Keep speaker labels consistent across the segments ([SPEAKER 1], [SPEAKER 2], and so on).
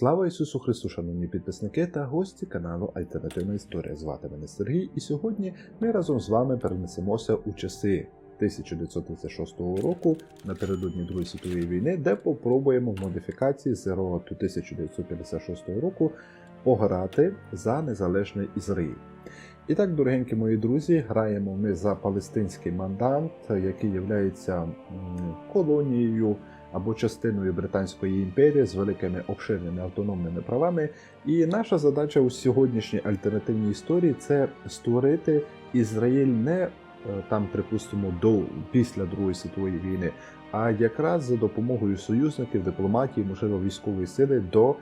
[SPEAKER 1] Слава Ісусу Христу, шановні підписники та гості каналу Альтернативна Історія. Звати мене Сергій, і сьогодні ми разом з вами перенесемося у часи 1936 року напередодні Другої світової війни, де попробуємо в модифікації з роту 1956 року пограти за незалежний Ізраїль. І так, дорогенькі мої друзі, граємо ми за палестинський мандант, який є колонією або частиною Британської імперії з великими обширними автономними правами. І наша задача у сьогоднішній альтернативній історії це створити Ізраїль не е, там, припустимо, до після Другої світової війни, а якраз за допомогою союзників, дипломатії, можливо, військової сили до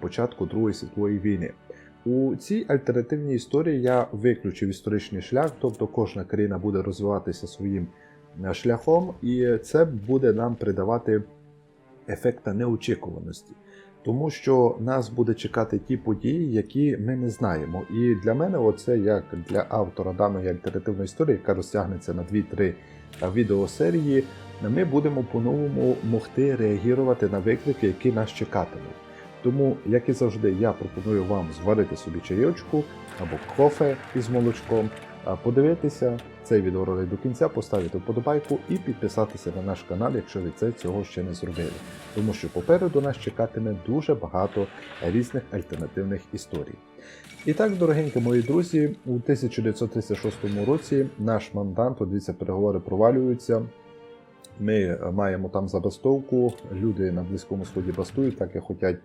[SPEAKER 1] початку Другої світової війни. У цій альтернативній історії я виключив історичний шлях, тобто кожна країна буде розвиватися своїм е, шляхом, і це буде нам придавати ефекта неочікуваності. Тому що нас буде чекати ті події, які ми не знаємо. І для мене, оце як для автора даної альтернативної історії, яка розтягнеться на 2-3 відеосерії, ми будемо по-новому могти реагувати на виклики, які нас чекатимуть. Тому, як і завжди, я пропоную вам зварити собі чайочку або кофе із молочком, подивитися цей відеоролик до кінця, поставити вподобайку і підписатися на наш канал, якщо ви це цього ще не зробили. Тому що попереду нас чекатиме дуже багато різних альтернативних історій. І так, дорогенькі мої друзі, у 1936 році наш мандант, дивіться, переговори провалюються. Ми маємо там забастовку, люди на Близькому Сході бастують, так як хочуть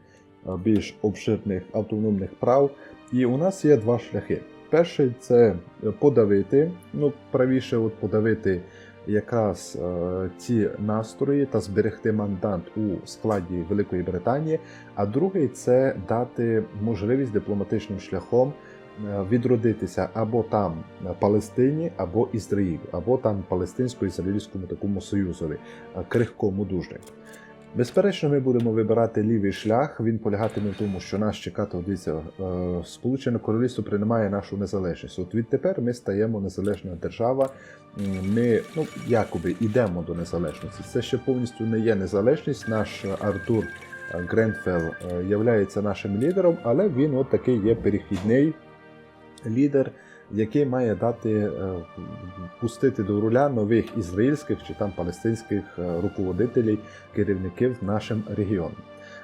[SPEAKER 1] більш обширних автономних прав. І у нас є два шляхи. Перший це подавити, ну правіше, от подавити якраз е, ці настрої та зберегти мандат у складі Великої Британії. А другий це дати можливість дипломатичним шляхом е, відродитися або там Палестині, або Ізраїлю, або там палестинсько-ізраїльському такому союзові, е, крихкому дуже. Безперечно, ми будемо вибирати лівий шлях. Він полягатиме в тому, що нас чекати дивіться, е, Сполучене Королівство приймає нашу незалежність. От відтепер ми стаємо незалежна держава. Ми ну якоби йдемо до незалежності. Це ще повністю не є незалежність. Наш Артур Гренфел є нашим лідером, але він от такий є перехідний лідер який має дати е, пустити до руля нових ізраїльських чи там палестинських е, руководителів, керівників нашим регіоном.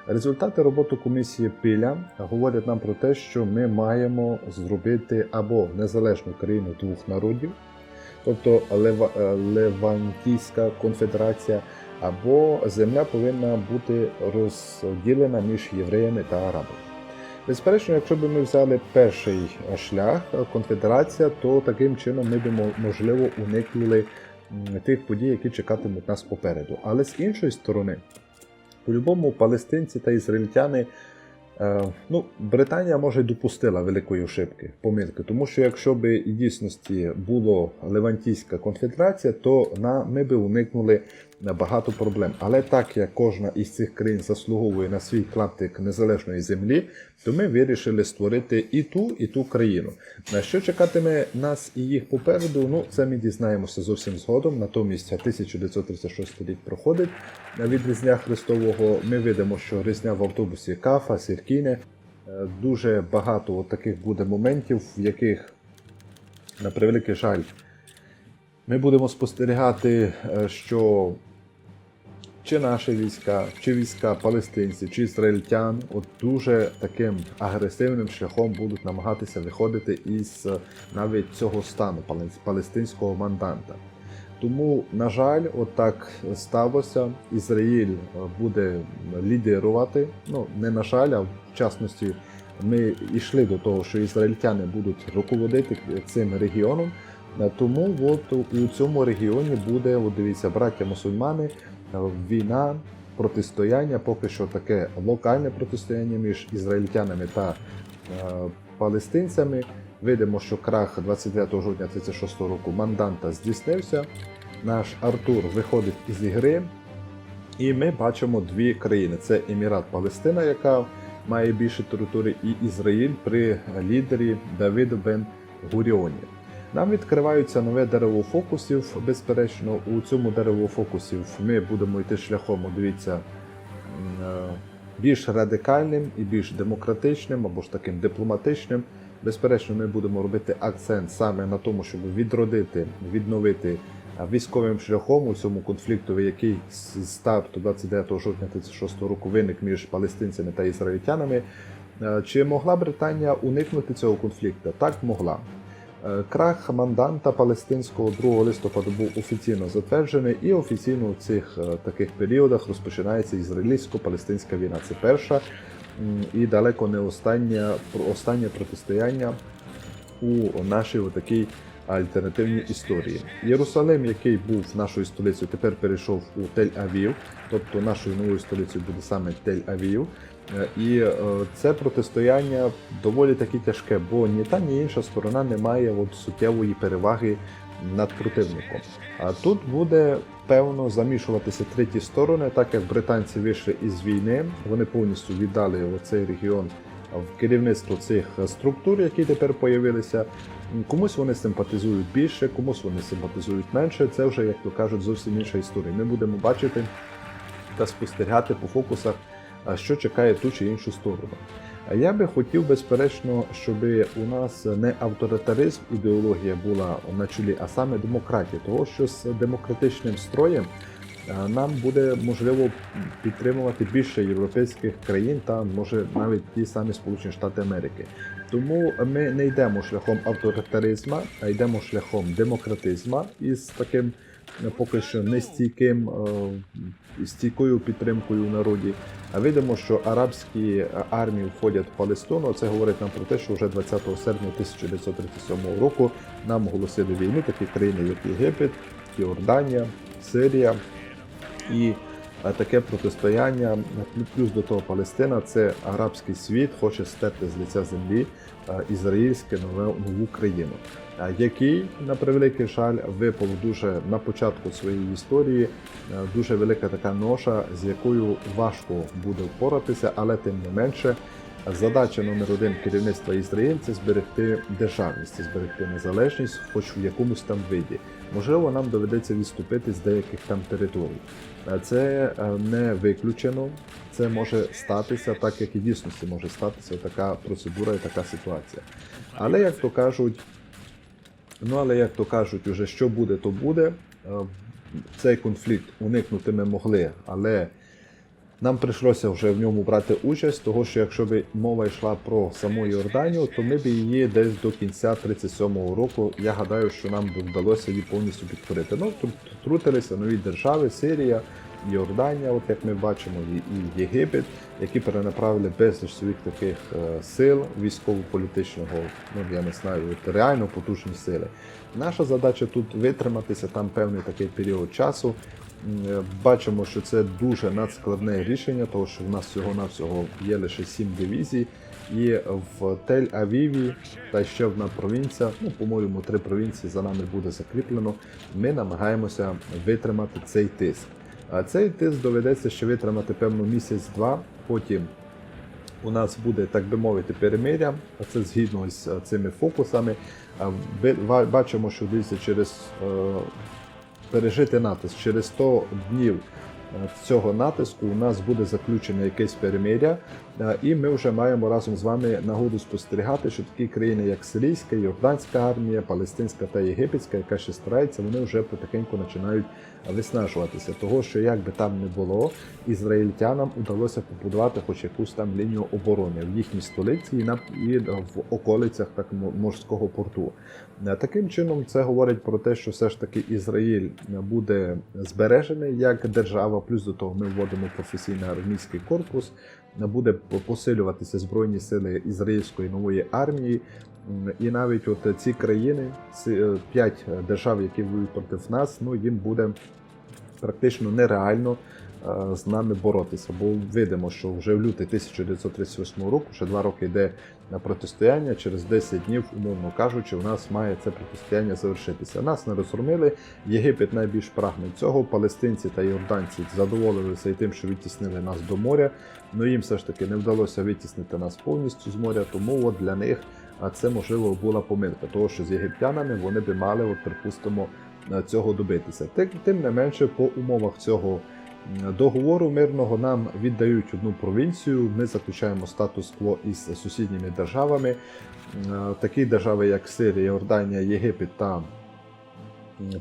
[SPEAKER 1] Результати роботи комісії Піля говорять нам про те, що ми маємо зробити або незалежну країну двох народів, тобто. Е, Левантійська конфедерація, або земля повинна бути розділена між євреями та арабами. Безперечно, якщо б ми взяли перший шлях конфедерація, то таким чином ми б можливо уникнули тих подій, які чекатимуть нас попереду. Але з іншої сторони, по-любому, палестинці та ізраїльтяни. Е, ну, Британія може допустила великої ошибки, помилки, тому що якщо б і дійсності було Левантійська конфедерація, то на, ми б уникнули багато проблем. Але так як кожна із цих країн заслуговує на свій клаптик незалежної землі, то ми вирішили створити і ту, і ту країну. На що чекатиме нас і їх попереду? Ну, це ми дізнаємося зовсім згодом. Натомість 1936 рік проходить від Різдня Христового. Ми видимо, що Різдня в автобусі Кафа, Сіркіне. Е, дуже багато таких буде моментів, в яких, на превеликий жаль, ми будемо спостерігати, е, що чи наші війська, чи війська палестинців, чи ізраїльтян от дуже таким агресивним шляхом будуть намагатися виходити із е, навіть цього стану палестинського манданта. Тому, на жаль, отак от сталося. Ізраїль е, буде лідирувати. Ну, не на жаль, а в частності ми йшли до того, що ізраїльтяни будуть руководити цим регіоном. Е, тому от у цьому регіоні буде, от дивіться, браття мусульмани. Е, війна, протистояння, поки що таке локальне протистояння між ізраїльтянами та е, палестинцями. Видимо, що крах 29 жовтня 36 року манданта здійснився. Наш Артур виходить із ігри, і ми бачимо дві країни: це Емірат Палестина, яка має більше території, і Ізраїль при лідері Давиду Бен Гуріоні. Нам відкриваються нове дерево фокусів. Безперечно, у цьому дереву фокусів ми будемо йти шляхом, дивіться, е, більш радикальним і більш демократичним або ж таким дипломатичним. Безперечно, ми будемо робити акцент саме на тому, щоб відродити, відновити військовим шляхом у цьому конфлікту, який з старту 29 жовтня 1936 року виник між палестинцями та ізраїльтянами. Е, Чи могла Британія уникнути цього конфлікту? Так могла. Е, Крах манданта палестинського 2 листопада був офіційно затверджений, і офіційно у цих е, таких періодах розпочинається ізраїльсько-палестинська війна. Це перша і далеко не остання, про- останнє протистояння у нашій отакій альтернативній історії. Єрусалим, який був нашою столицею, тепер перейшов у Тель-Авів, тобто нашою новою столицею буде саме Тель-Авів. Е, І е, це протистояння доволі таки тяжке, бо ні та, ні інша сторона не має от суттєвої переваги над противником. А тут буде певно замішуватися треті сторони, так як британці вийшли із війни, вони повністю віддали цей регіон в керівництво цих структур, які тепер появилися. Комусь вони симпатизують більше, комусь вони симпатизують менше. Це вже, як то кажуть, зовсім інша історія. Ми будемо бачити та спостерігати по фокусах, що чекає ту чи іншу сторону. Я би хотів, безперечно, щоб у нас не авторитаризм ідеологія була на чолі, а саме демократія, того що з демократичним строєм нам буде можливо підтримувати більше європейських країн та може навіть ті самі Сполучені Штати Америки. Тому ми не йдемо шляхом авторитаризму, а йдемо шляхом демократизму із таким е, поки що нестійким е, стійкою підтримкою в народі. А видимо, що арабські армії входять в Палестину. Це говорить нам про те, що вже 20 серпня 1937 року нам оголосили війну такі країни, як Єгипет, Йорданія, Сирія і е, таке протистояння плюс до того Палестина це арабський світ хоче стерти з лиця землі е, ізраїльське нове нову країну, е, який на превеликий жаль випав дуже на початку своєї історії. Дуже велика така ноша, з якою важко буде впоратися, але тим не менше. Задача номер один керівництва Ізраїль це зберегти державність, зберегти незалежність, хоч в якомусь там виді. Можливо, нам доведеться відступити з деяких там територій. Це е, не виключено, це може статися, так як і дійсності може статися така процедура і така ситуація. Але як то кажуть, ну але як то кажуть, уже що буде, то буде. Е, Цей конфлікт уникнути ми могли, але нам прийшлося вже в ньому брати участь, того що якщо б мова йшла про саму Йорданію, то ми б її десь до кінця 37-го року. Я гадаю, що нам би вдалося її повністю підкорити. Ну тут трутилися нові держави, Сирія, Йорданія, от як ми бачимо, і, і Єгипет, які перенаправили безліч своїх таких е, сил військово-політичного, ну я не знаю, от реально потужні сили. Наша задача тут витриматися там певний такий період часу. Е, Бачимо, що це дуже надскладне рішення, тому що в нас всього-навсього є лише 7 дивізій. І в Тель-Авіві та ще одна провінція, ну, по-моєму, три провінції за нами буде закріплено. Ми намагаємося витримати цей тиск. А цей тиск доведеться ще витримати певно місяць-два. Потім у нас буде, так би мовити, перемиря, а це згідно з е, цими фокусами. Бачимо, що дивіться через е, пережити натиск. Через 100 днів цього натиску у нас буде заключене якесь перемиря, е, і ми вже маємо разом з вами нагоду спостерігати, що такі країни, як Сирійська, Йорданська армія, Палестинська та Єгипетська, яка ще старається, вони вже потихеньку починають виснажуватися. Того, що як би там не було, ізраїльтянам удалося побудувати хоч якусь там лінію оборони в їхній столиці і на і в околицях так морського порту. Е, Таким чином, це говорить про те, що все ж таки Ізраїль буде збережений як держава. Плюс до того, ми вводимо професійний армійський корпус, е, буде посилюватися збройні сили ізраїльської нової армії. І навіть от ці країни, ці, е, п'ять держав, які воюють проти нас, ну їм буде практично нереально е, з нами боротися. Бо видимо, що вже в лютий 1938 року, ще два роки йде на протистояння. Через 10 днів, умовно кажучи, у нас має це протистояння завершитися. Нас не розгромили. Єгипет найбільш прагне цього. Палестинці та йорданці задоволилися і тим, що відтіснили нас до моря. Ну їм все ж таки не вдалося витіснити нас повністю з моря. Тому от для них це можливо була помилка, того що з єгиптянами вони би мали, от припустимо, е, цього добитися. Тим не менше, по умовах цього договору мирного нам віддають одну провінцію. Ми заключаємо статус-кво із сусідніми державами. Е, Такі держави, як Сирія, Йорданія, Єгипет та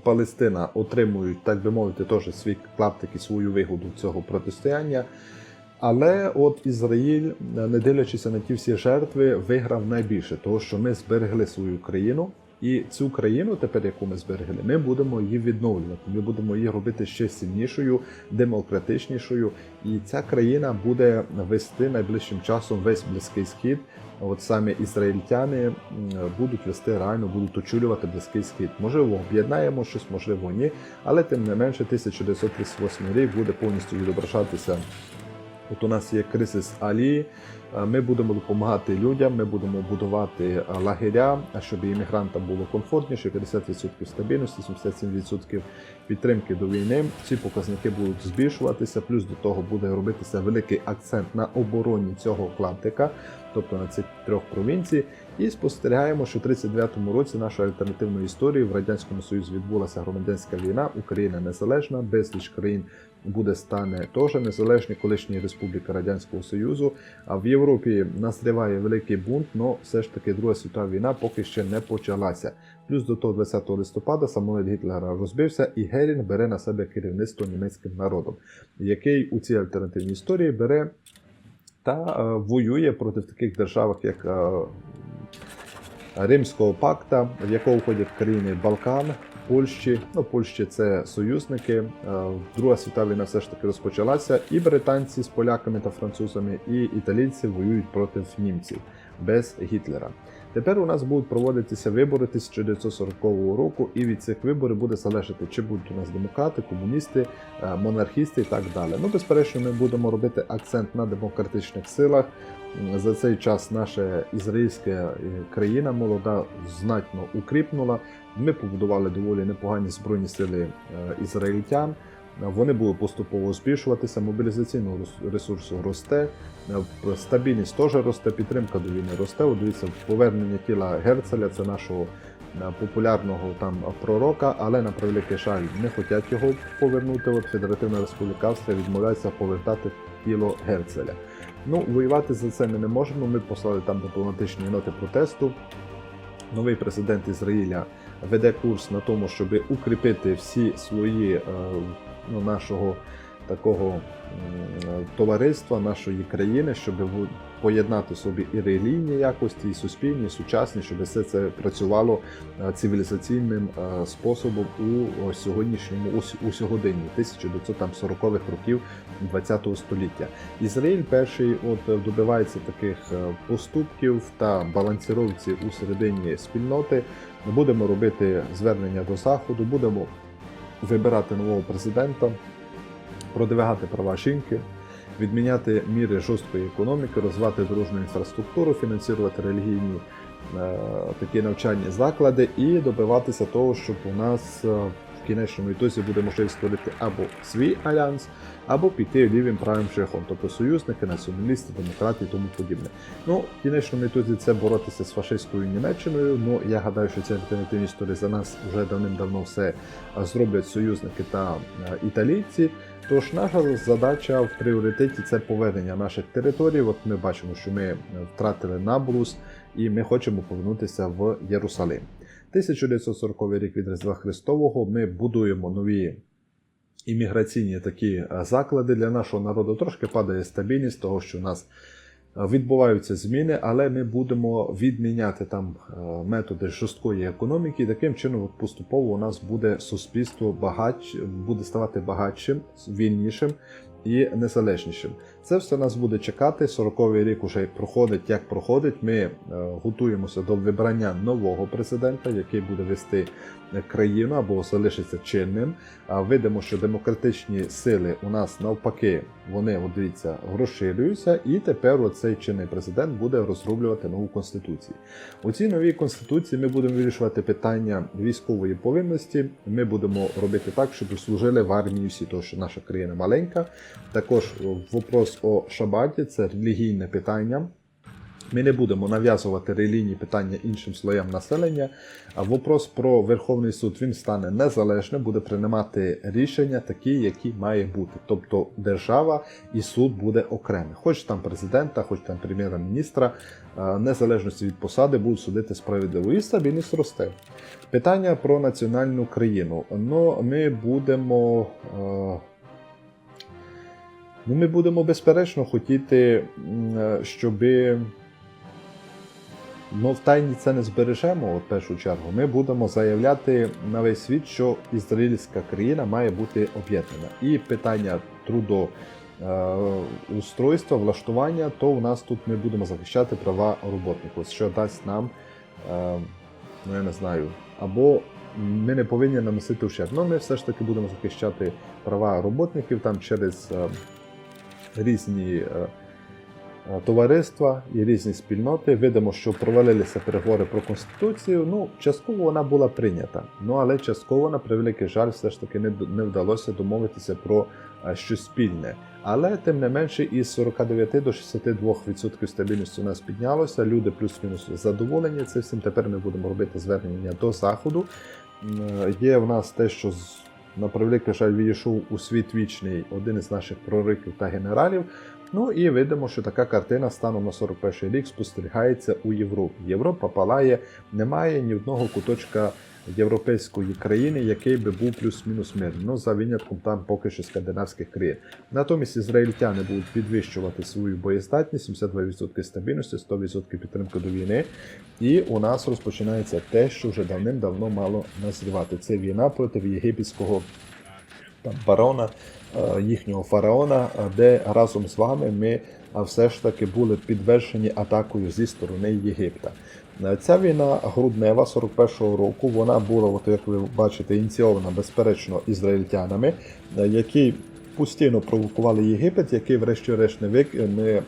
[SPEAKER 1] Палестина отримують, так би мовити, теж свій клаптик і свою вигоду цього протистояння. Але от Ізраїль, не дивлячись на ті всі жертви, виграв найбільше, тому що ми зберегли свою країну, і цю країну, тепер яку ми зберегли, ми будемо її відновлювати. Ми будемо її робити ще сильнішою, демократичнішою. І ця країна буде вести найближчим часом весь близький схід. От саме ізраїльтяни будуть вести реально, будуть очолювати близький схід. Можливо, об'єднаємо щось, можливо, ні. Але тим не менше, 1938 рік буде повністю відображатися От у нас є кризис Алі. е, Ми будемо допомагати людям, ми будемо будувати е, лагеря, щоб іммігрантам було комфортніше, 50% стабільності, 77% підтримки до війни. Ці показники будуть збільшуватися. Плюс до того буде робитися великий акцент на обороні цього клаптика, тобто на цих трьох провінцій. І спостерігаємо, що в 39-му році нашої альтернативної історії в радянському союзі відбулася громадянська війна. Україна незалежна, безліч країн буде стане теж незалежні колишні республіки Радянського Союзу. А в Європі назріває великий бунт, але все ж таки Друга світова війна поки ще не почалася. Плюс до того 20 листопада самоліт Гітлера розбився, і Герінг бере на себе керівництво німецьким народом, який у цій альтернативній історії бере та е, воює проти таких держав, як е, Римського пакта, в якого входять країни Балкан, Польщі. Ну, Польщі це союзники. Е, Друга світова війна все ж таки розпочалася, і британці з поляками та французами, і італійці воюють проти німців без Гітлера. Тепер у нас будуть проводитися вибори 1940 року, і від цих виборів буде залежати, чи будуть у нас демократи, комуністи, е, монархісти і так далі. Ну, безперечно, ми будемо робити акцент на демократичних силах. За цей час наша ізраїльська е, країна молода знатно укріпнула. Ми побудували доволі непогані збройні сили е, ізраїльтян. Вони будуть поступово збільшуватися, мобілізаційного ресурсу росте, е, стабільність теж росте, підтримка до війни росте. От дивіться, повернення тіла Герцеля це нашого популярного там пророка, але на превеликий жаль не хочуть його повернути. От Федеративна Республіка Австрія відмовляється повертати тіло Герцеля. Ну, воювати за це ми не можемо. Ми послали там дипломатичні ноти протесту. Новий президент Ізраїля веде курс на тому, щоб укріпити всі свої е, ну, нашого такого товариства, нашої країни, щоб поєднати собі і релігійні якості, і суспільні, і сучасні, щоб все це працювало е, цивілізаційним е, способом у сьогоднішньому у, сьогоденні 1940-х років ХХ століття. Ізраїль перший от е, добивається таких поступків та балансіровці у середині спільноти. Будемо робити звернення до заходу, будемо вибирати нового президента, продвигати права жінки, відміняти міри жорсткої економіки, розвивати дорожню інфраструктуру, фінансувати релігійні е, такі навчальні заклади і добиватися того, щоб у нас е, в кінечному ітозі буде можливість створити або свій альянс, або піти лівим правим шляхом, тобто союзники, націоналісти, демократи і тому подібне. Ну, в кінечному ітозі це боротися з фашистською Німеччиною. Ну я гадаю, що ці альтернативні історії за нас вже давним-давно все е, зроблять союзники та е, італійці. Тож наша задача в пріоритеті це повернення наших територій. От ми бачимо, що ми е, втратили Наблус, і ми хочемо повернутися в Єрусалим. 1940 рік від Різдва Христового ми будуємо нові імміграційні такі е, заклади для нашого народу. Трошки падає стабільність, того що у нас відбуваються зміни, але ми будемо відміняти там е, методи жорсткої економіки. І таким чином от поступово у нас буде суспільство багач, буде ставати багатшим, вільнішим і незалежнішим. Це все нас буде чекати. 40-й рік уже проходить, як проходить. Ми е, готуємося до вибрання нового президента, який буде вести країну або залишиться чинним. А видимо, що демократичні сили у нас навпаки, вони от дивіться, розширюються, і тепер оцей чинний президент буде розроблювати нову конституцію. У цій новій конституції ми будемо вирішувати питання військової повинності. Ми будемо робити так, щоб служили в армії всі, тому що наша країна маленька. Також вопрос о шабаті це релігійне питання. Ми не будемо нав'язувати релігійні питання іншим слоям населення. А вопрос про Верховний суд він стане незалежним, буде приймати рішення такі, які має бути. Тобто держава і суд буде окремий. Хоч там президента, хоч там прем'єра-міністра, е, незалежності від посади будуть судити справедливо. І стабільність росте. Питання про національну країну. Ну, ми будемо. Е, Ну, ми будемо безперечно хотіти, е, щоби Ну, в тайні це не збережемо в першу чергу. Ми будемо заявляти на весь світ, що ізраїльська країна має бути об'єднана. І питання трудоустройства, влаштування, то у нас тут ми будемо захищати права роботників, що дасть нам, е, ну я не знаю, або ми не повинні наносити ущерб. Ну, ми все ж таки будемо захищати права роботників там через е, різні. е, е, товариства і різні спільноти. Видимо, що провалилися переговори про конституцію. Ну, частково вона була прийнята. Ну але частково, на превеликий жаль, все ж таки не, не вдалося домовитися про е, щось спільне. Але тим не менше, із 49 до 62% стабільності у нас піднялося. Люди плюс-мінус задоволені цим всім. Тепер ми будемо робити звернення до заходу. Є в нас те, що на превеликий жаль відійшов у світ вічний один із наших прориків та генералів. Ну і видимо, що така картина станом на 41 рік спостерігається у Європі. Європа палає, немає ні одного куточка європейської країни, який би був плюс-мінус мирний. Ну, за винятком там поки що скандинавських країн. Натомість ізраїльтяни будуть підвищувати свою боєздатність, 72% стабільності, 100% підтримки до війни. І у нас розпочинається те, що вже давним-давно мало назрівати. Це війна проти єгипетського там барона, е, їхнього фараона, е, де разом з вами ми все ж таки були підвершені атакою зі сторони Єгипта. Е, Ця війна груднева 41-го року, вона була, от як ви бачите, ініційована безперечно ізраїльтянами, е, які постійно провокували Єгипет, який врешті-решт не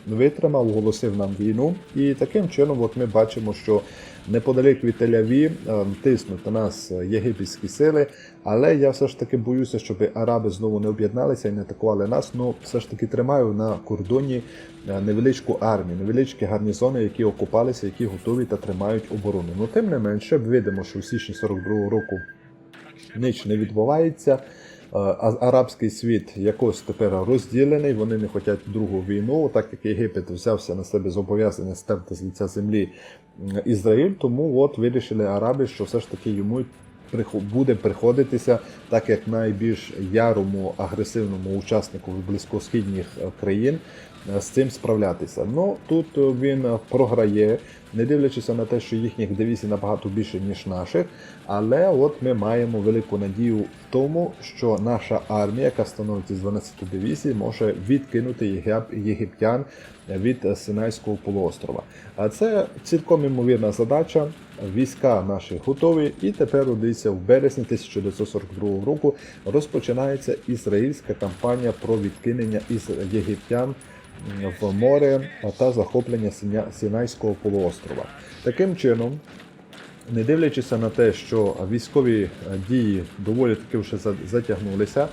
[SPEAKER 1] витримав, оголосив нам війну. І таким чином, от ми бачимо, що неподалік від Тель-Аві е, тиснуть на нас е, єгипетські сили. Але я все ж таки боюся, щоб араби знову не об'єдналися і не атакували нас. Ну все ж таки тримаю на кордоні е, невеличку армію, невеличкі гарнізони, які окупалися, які готові та тримають оборону. Ну тим не менше, видимо, що в січні 42-го року ніч не відбувається. Арабський світ якось тепер розділений, вони не хочуть другу війну, так як Єгипет взявся на себе зобов'язання стерти з лиця землі Ізраїль, тому от вирішили араби, що все ж таки йому буде приходитися, так як найбільш ярому агресивному учаснику близькосхідніх е, країн з цим справлятися. Ну тут е, він е, програє, не дивлячись на те, що їхніх дивізій набагато більше, ніж наших. Але от ми маємо велику надію в тому, що наша армія, яка становить із 12 дивізій, може відкинути єгиптян від е, Синайського полуострова. А це цілком імовірна задача. Війська наші готові, і тепер дивіться, в березні 1942 року розпочинається ізраїльська кампанія про відкинення із єгиптян в море та захоплення Сінайського полуострова. Таким чином, не дивлячись на те, що військові е, дії доволі таки вже затягнулися,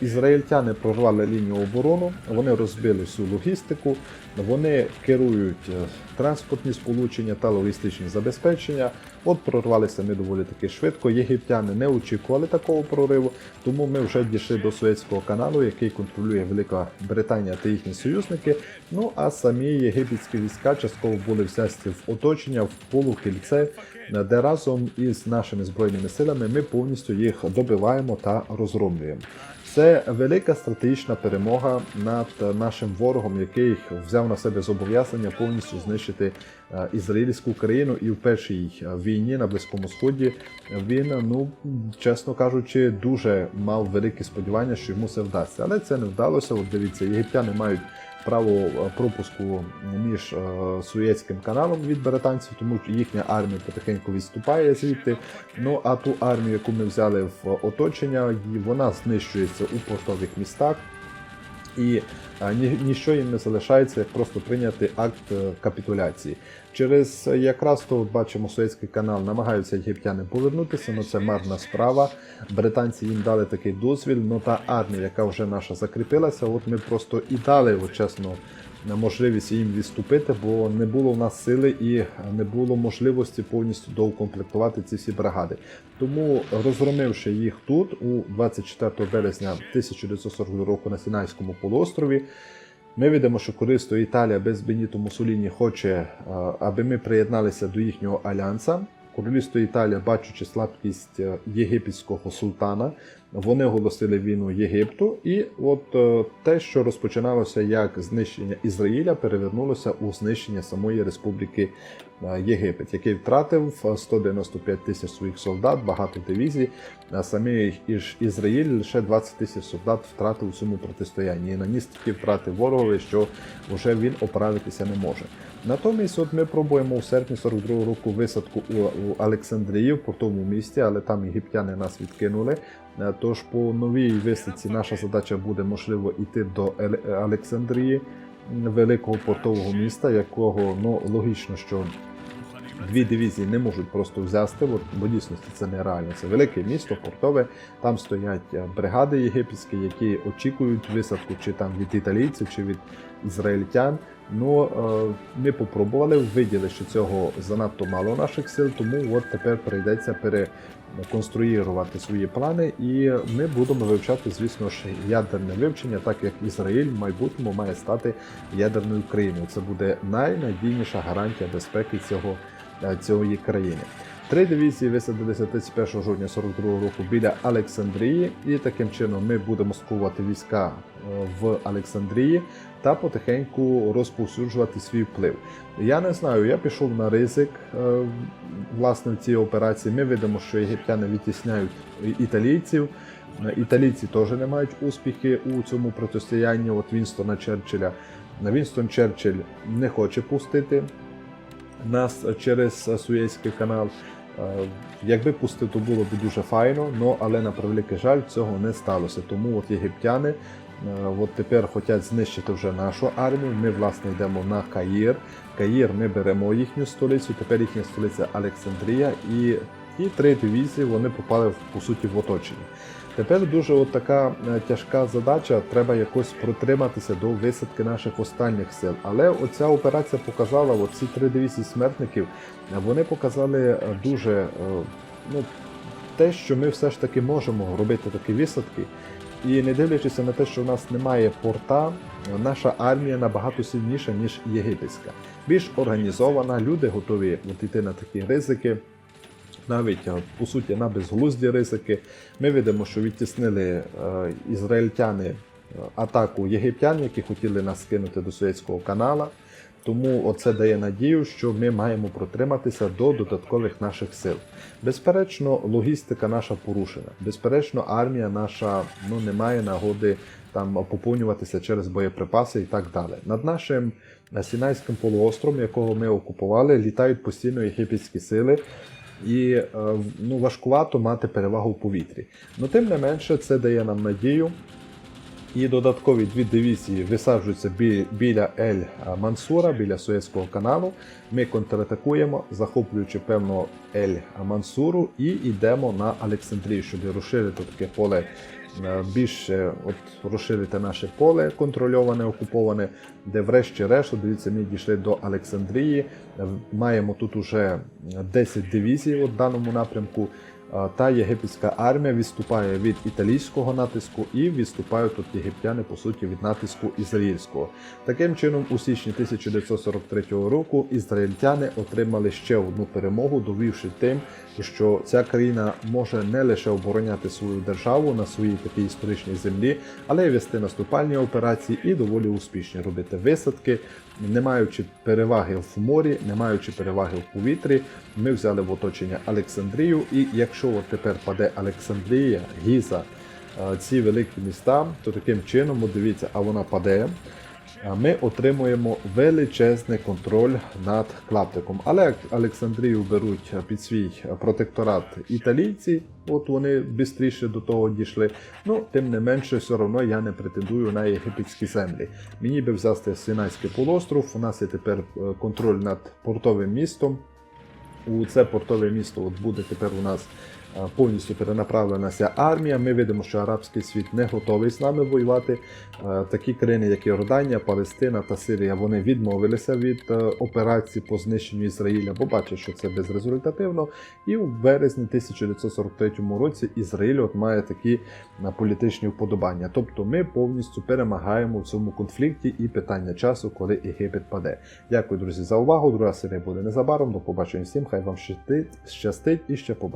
[SPEAKER 1] ізраїльтяни прорвали лінію оборону, вони розбили всю логістику, вони керують е, транспортні сполучення та логістичні забезпечення. От прорвалися ми доволі таки швидко. Єгиптяни не очікували такого прориву, тому ми вже дійшли до Суецького каналу, який контролює Велика Британія та їхні союзники. Ну а самі єгипетські війська частково були взяті в оточення в полукільце, де разом із нашими збройними силами ми повністю їх добиваємо та розгромлюємо. Це велика стратегічна перемога над нашим ворогом, який взяв на себе зобов'язання повністю знищити е, ізраїльську країну. І в першій е, війні на Близькому Сході він, ну чесно кажучи, дуже мав великі сподівання, що йому це вдасться. Але це не вдалося. От дивіться, єгиптяни мають право е, пропуску між е, Суєцьким каналом від британців, тому що їхня армія потихеньку відступає звідти. Ну а ту армію, яку ми взяли в оточення, вона знищується у портових містах. І нічого ніщо їм не залишається, як просто прийняти акт е, капітуляції. Через е, якраз то от бачимо Суецький канал, намагаються єгиптяни повернутися, але це марна справа. Британці їм дали такий дозвіл, але та армія, яка вже наша закріпилася, от ми просто і дали, от чесно, можливість їм відступити, бо не було в нас сили і не було можливості повністю доукомплектувати ці всі бригади. Тому, розгромивши їх тут, у 24 березня 1942 року на Сінайському полуострові, ми видимо, що користує Італія без Беніто Мусоліні хоче, е, аби ми приєдналися до їхнього альянса. Королівство Італія, бачучи слабкість е, єгипетського султана, вони оголосили війну Єгипту, і от е, те, що розпочиналося як знищення Ізраїля, перевернулося у знищення самої Республіки е, Єгипет, який втратив е, 195 тисяч своїх солдат, багато дивізій. Іж- Ізраїль лише 20 тисяч солдат втратив у цьому протистоянні і наніс такі втрати ворогові, що вже він оправитися не може. Натомість, от ми пробуємо у серпні 42 року висадку у Олександрії, в портовому місті, але там єгиптяни нас відкинули. Е, Тож по новій висадці наша задача буде можливо йти до Олександрії, великого портового міста, якого ну логічно, що дві дивізії не можуть просто взяти, бо дійсності це нереально. Це велике місто, портове. Там стоять е, бригади єгипетські, які очікують висадку чи там від італійців, чи від ізраїльтян. Ну е, ми попробували, виділи, що цього занадто мало наших сил, тому от тепер прийдеться переконструювати свої плани, і ми будемо вивчати, звісно ж, ядерне вивчення, так як Ізраїль в майбутньому має стати ядерною країною. Це буде найнадійніша гарантія безпеки цього, е, цієї країни. Три дивізії висадилися 31 жовтня 42 року біля Олександрії, і таким чином ми будемо скувати війська е, в Олександрії та потихеньку розповсюджувати свій вплив. Я не знаю, я пішов на ризик е, власне в цій операції. Ми видимо, що єгиптяни відтісняють італійців. Е, Італійці теж не мають успіхи у цьому протистоянні. От Вінстона Черчилля. Вінстон Черчилль не хоче пустити нас через Суєцький канал. Е, Якби пустив, то було б дуже файно, но, але на превеликий жаль цього не сталося. Тому от єгиптяни е, от тепер хочуть знищити вже нашу армію. Ми власне йдемо на Каїр. Каїр ми беремо їхню столицю. Тепер їхня столиця Олександрія, і і три дивізії вони попали по суті в оточення. Тепер дуже от така е, тяжка задача. Треба якось протриматися до висадки наших останніх сил. Але оця операція показала, от ці три дивізії смертників, е, вони показали е, дуже ну, те, що ми все ж таки можемо робити такі висадки. І не дивлячись на те, що в нас немає порта, наша армія набагато сильніша, ніж єгипетська. Більш організована, люди готові от йти на такі ризики навіть е, по суті на безглузді ризики. Ми видимо, що відтіснили е, ізраїльтяни е, атаку єгиптян, які хотіли нас скинути до Суецького канала. Тому оце дає надію, що ми маємо протриматися до додаткових наших сил. Безперечно, логістика наша порушена. Безперечно, армія наша ну не має нагоди там поповнюватися через боєприпаси і так далі. Над нашим Сінайським полуостровом, якого ми окупували, літають постійно єгипетські сили. І е, ну, важкувато мати перевагу в повітрі. Ну, тим не менше, це дає нам надію. І додаткові дві дивізії висаджуються біля Ель Мансура, біля Суецького каналу. Ми контратакуємо, захоплюючи певно Ель Мансуру, і йдемо на Олександрію, щоб розширити таке поле е, більше от, розширити наше поле контрольоване, окуповане, де врешті-решт, дивіться, ми дійшли до Олександрії. Е, Маємо тут уже 10 дивізій в даному напрямку. Та єгипетська армія відступає від італійського натиску і відступають тут єгиптяни по суті від натиску ізраїльського. Таким чином, у січні 1943 року ізраїльтяни отримали ще одну перемогу, довівши тим, що ця країна може не лише обороняти свою державу на своїй такій історичній землі, але й вести наступальні операції і доволі успішні робити висадки, не маючи переваги в морі, не маючи переваги в повітрі. Ми взяли в оточення Олександрію, і якщо от тепер паде Олександрія, Гіза, е, ці великі міста, то таким чином, от дивіться, а вона паде. Ми отримуємо величезний контроль над клаптиком. Але Олександрію беруть під свій протекторат італійці, от вони швидше до того дійшли. Ну, тим не менше, все одно я не претендую на єгипетські землі. Мені би взяти Синайський полуостров. У нас є тепер е, контроль над портовим містом. У це портове місто от буде тепер у нас повністю перенаправлена вся армія. Ми видимо, що арабський світ не готовий з нами воювати. Е, Такі країни, як Йорданія, Палестина та Сирія, вони відмовилися від е, операції по знищенню Ізраїля, бо бачать, що це безрезультативно. І у березні 1943 році Ізраїль от має такі е, політичні вподобання. Тобто ми повністю перемагаємо в цьому конфлікті і питання часу, коли Єгипет паде. Дякую, друзі, за увагу. Друга серія буде незабаром. До побачення всім. Хай вам щастить і ще побачимо.